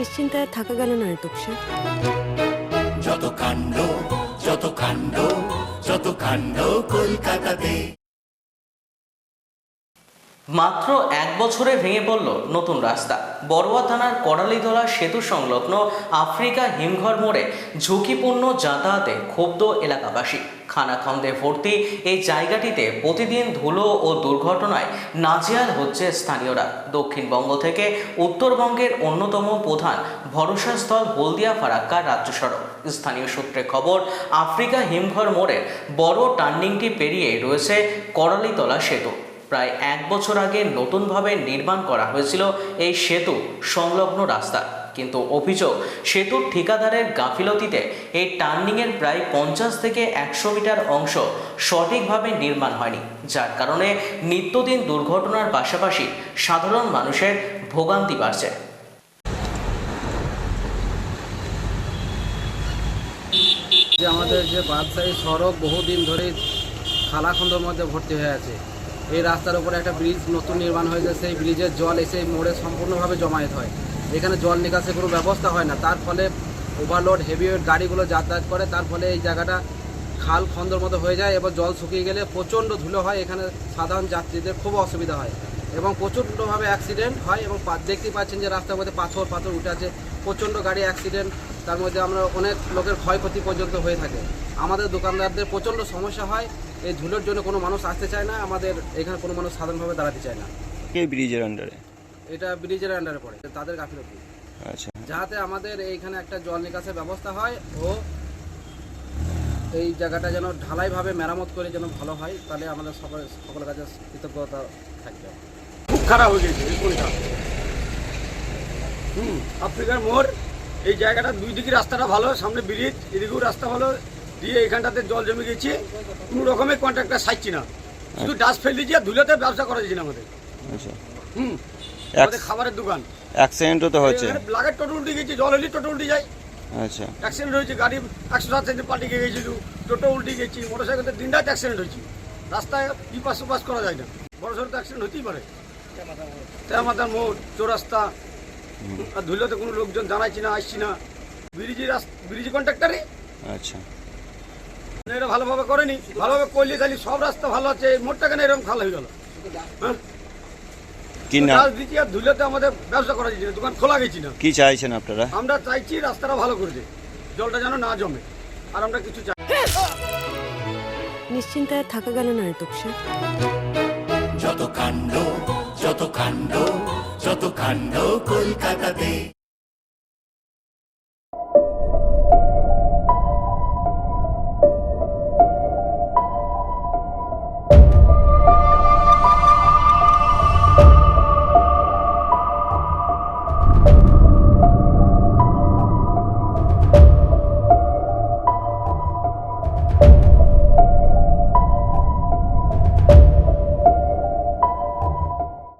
নিশ্চিন্তে আর থাকা গেল না এতক সে যত কাণ্ড যত কাণ্ড যত কাণ্ড কলকাতাতে। মাত্র এক বছরে ভেঙে পড়ল নতুন রাস্তা। বড়ুয়া থানার করালিতলা সেতু সংলগ্ন আফ্রিকা হিমঘর মোড়ে ঝুঁকিপূর্ণ যাতায়াতে ক্ষুব্ধ এলাকাবাসী। খানাখন্দে ভর্তি। এই জায়গাটিতে প্রতিদিন ধুলো ও দুর্ঘটনায় নাজেহাল হচ্ছে স্থানীয়রা। দক্ষিণবঙ্গ থেকে উত্তরবঙ্গের অন্যতম প্রধান ভরসাস্থল হলদিয়া ফারাক্কা রাজ্য সড়ক। স্থানীয় সূত্রে খবর, আফ্রিকা হিমঘর মোড়ের বড় টার্নিংটি পেরিয়ে রয়েছে করালিতলা সেতু। প্রায় এক বছর আগে নতুনভাবে নির্মাণ করা হয়েছিল এই সেতু সংলগ্ন রাস্তা। কিন্তু অভিযোগ, সেতুর ঠিকাদারের গাফিলতিতে এই টার্নিংয়ের প্রায় পঞ্চাশ থেকে একশো মিটার অংশ সঠিকভাবে নির্মাণ হয়নি, যার কারণে নিত্যদিন দুর্ঘটনার পাশাপাশি সাধারণ মানুষের ভোগান্তি বাড়ছে। যে আমাদের যে বাদশাহী সড়ক বহুদিন ধরে খালাখন্দের মধ্যে ভর্তি হয়ে আছে। এই রাস্তার উপরে একটা ব্রিজ নতুন নির্মাণ হয়েছে, সেই ব্রিজের জল এসে মোড়ে সম্পূর্ণভাবে জমায়েত হয়। এখানে জল নিকাশে কোনো ব্যবস্থা হয় না। তার ফলে ওভারলোড হেভি ওয়েট গাড়িগুলো যাতায়াত করে। তার ফলে এই জায়গাটা খাল খন্দর মতো হয়ে যায় এবং জল শুকিয়ে গেলে প্রচণ্ড ধুলো হয়। এখানে সাধারণ যাত্রীদের খুব অসুবিধা হয় এবং প্রচণ্ডভাবে অ্যাক্সিডেন্ট হয় এবং দেখতেই পাচ্ছেন যে রাস্তার মধ্যে পাথর পাথর উঠে আছে। প্রচণ্ড গাড়ি অ্যাক্সিডেন্ট তার মধ্যে আমরা অনেক লোকের ক্ষয়ক্ষতি পর্যন্ত হয়ে থাকে। আমাদের দোকানদারদের প্রচণ্ড সমস্যা হয়। এই ধুলোর জন্য কোনো মানুষ আসতে চায় না। আমাদের এখানে কোনো মানুষ সাধারণভাবে দাঁড়াতে চায় না। কে ব্রিজের আন্ডারে এটা ব্রিজের আন্ডারে পড়ে তাদের গাফিলতি আচ্ছা। যাতে আমাদের এইখানে একটা জল নিকাশের ব্যবস্থা হয় ও এই জায়গাটা যেন ঢালাইভাবে মেরামত করে যেন ভালো হয় তাহলে আমাদের সকল সকলের কাছে কৃতজ্ঞতা থাকবে। খুব খারাপ হয়ে গেছে এই হুম আফ্রিকার মোড় এই জায়গাটা দুই দিকে রাস্তাটা ভালো সামনে ব্রিজ এদিকেও রাস্তা ভালো দিয়ে এখানটাতে জল জমে গেছে। কোনো রকমের কন্ট্রাক্টটা সাইছি না। শুধু ডাস্ট ফেল দিয়েছি আর ধুলোতে ব্যবসা করা যাচ্ছে না আমাদের। আচ্ছা। হুম খাবারের দোকান। অ্যাক্সিডেন্টও তো এখানে লাগার টোটো উল্টে গেছে জল হলে টোটো উল্টে যায়। আচ্ছা। অ্যাক্সিডেন্ট হয়েছে গাড়ি একশো সাত সেন্টে পাল্টে গিয়ে গেছিল টোটো উল্টে গেছি মোটর সাইকেলতে দিন রাত অ্যাক্সিডেন্ট হয়েছে। রাস্তায় কি পাস পাস করা যায় না। বড় সড়ো তো অ্যাক্সিডেন্ট হতেই পারে। তেমাতার মোড় চৌরাস্তা। আর ধুলোতে কোনো লোকজন জানাইছি না আসছি না। ব্রিজি রাস্তা ব্রিজি কন্ট্রাক্টারই আচ্ছা। এটা ভালোভাবে করেনি ভালোভাবে করলে তাহলে সব রাস্তা ভালো আছে মোড়টা কেন এরকম খাল হয়ে গেল? হ্যাঁ? কি না দিচ্ছি আর তো আমাদের ব্যবসা করা যাচ্ছে না দোকান খোলা গেছি না। কি চাইছেন আপনারা? আমরা চাইছি রাস্তাটা ভালো করে জলটা যেন না জমে আর আমরা কিছু চাই নিশ্চিন্তে থাকা গেল না এতক যত কাণ্ড যত কাণ্ড যত কাণ্ড কলকাতাতে।